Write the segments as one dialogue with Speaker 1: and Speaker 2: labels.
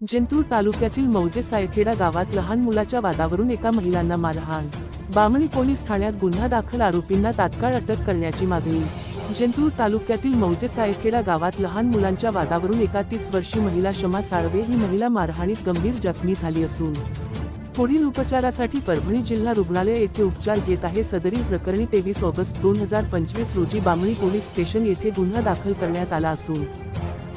Speaker 1: जिंतूर तालुक्यातील मौजे सायखेडा गावात लहान मुलाच्या वादावरून एका महिलांना मारहाण. बामणी पोलीस ठाण्यात गुन्हा दाखल आरोपींना तात्काळ अटक करण्याची मागणी. जिंतूर तालुक्यातील मौजे सायखेडा गावात लहान मुलांच्या वादावरून एका तीस वर्षी महिला शमा साळवे ही महिला मारहाणीत गंभीर जखमी झाली असून पुढील उपचारासाठी परभणी जिल्हा रुग्णालय येथे उपचार घेत आहे. सदरील प्रकरणी तेवीस ऑगस्ट दोन हजार पंचवीस रोजी बामणी पोलीस स्टेशन येथे गुन्हा दाखल करण्यात आला असून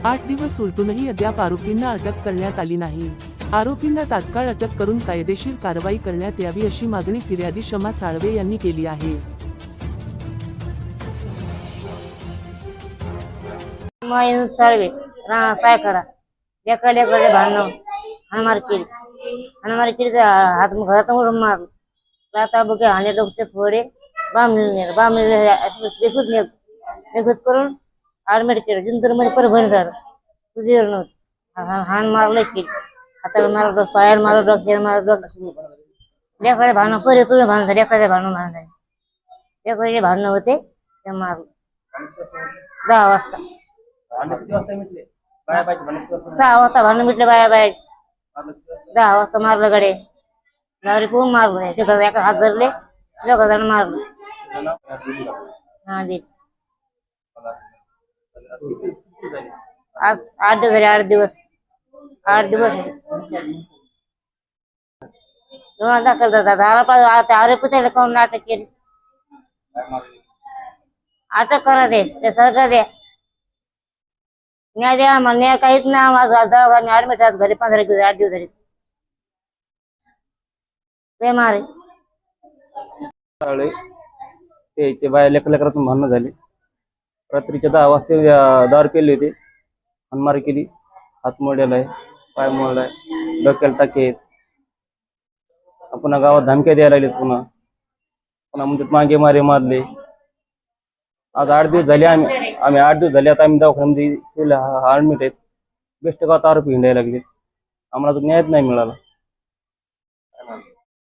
Speaker 1: आठ दिवस उलटूनही अद्याप आरोपींना अटक करण्यात आली नाही. आरोपींना तात्काळ अटक करून कायदेशीर कारवाई करण्यात यावी अशी मागणी फिर्यादी शमा साळवे यांनी केली आहे.
Speaker 2: माईन चालवे सायकरा लेका लेकडे भांडण हनुमार केली. हनुमार केली तर हात घरात उडून मारलं. लाता बघे हाणे लोकचे फोडे. बामणी नेलं. बामणी देखूत करून ऍडमिट केलं. जिंतूरमध्ये परभणी झालं. तुझीवर नव्हतं. हाण मारलं की हाताला मारा डॉक्टर पायाला मारा मारलं डोक्याला मारलं लेकडे परे पूर्ण भान झाले. लेकडे भांडण भान झाले. लेकडे भांडणं होते ते मारलं दहा वाजता. सहा वाजता भांडण मिटले बाया बाया दहा वाजता मारलं गडे. नवरी कोण मारलं ते एका हात धरले लोक जण मारलं. हा
Speaker 3: दिली
Speaker 2: आज आठ झाले आठ दिवस. आठ दिवस. झाले. दाखल झाला झाला पाहिजे. आता आरोपी कोण अटक केली? अटक करा दे ते सगळं द्या. न्याय द्या आम्हाला. न्याय काहीच नाही आम्हाला. दवाखान्यात ऍडमिट आहात घरी पंधरा दिवस आठ दिवस झाले ते मारे.
Speaker 3: सकाळी ते इथे बाया लेकर लेकरातून भांडणं झाली. रात्रीच्या दहा वाजता दार दारू पेली होती. हनमार केली. हात मोडलेला आहे पाय मोडला आहे डोक्याला टाके आहेत. पुन्हा गावात धमक्या द्यायला लागलेत पुन्हा. पुन्हा म्हणजे मागे मारे मारले. आज आठ दिवस झाले आम्ही आम्ही आठ दिवस झाले आता आम्ही दवाखान्यामध्ये ऍडमिट आहेत. बेस्ट गावात आरोपी हिंडायला लागले. आम्हाला तो न्यायच नाही मिळाला.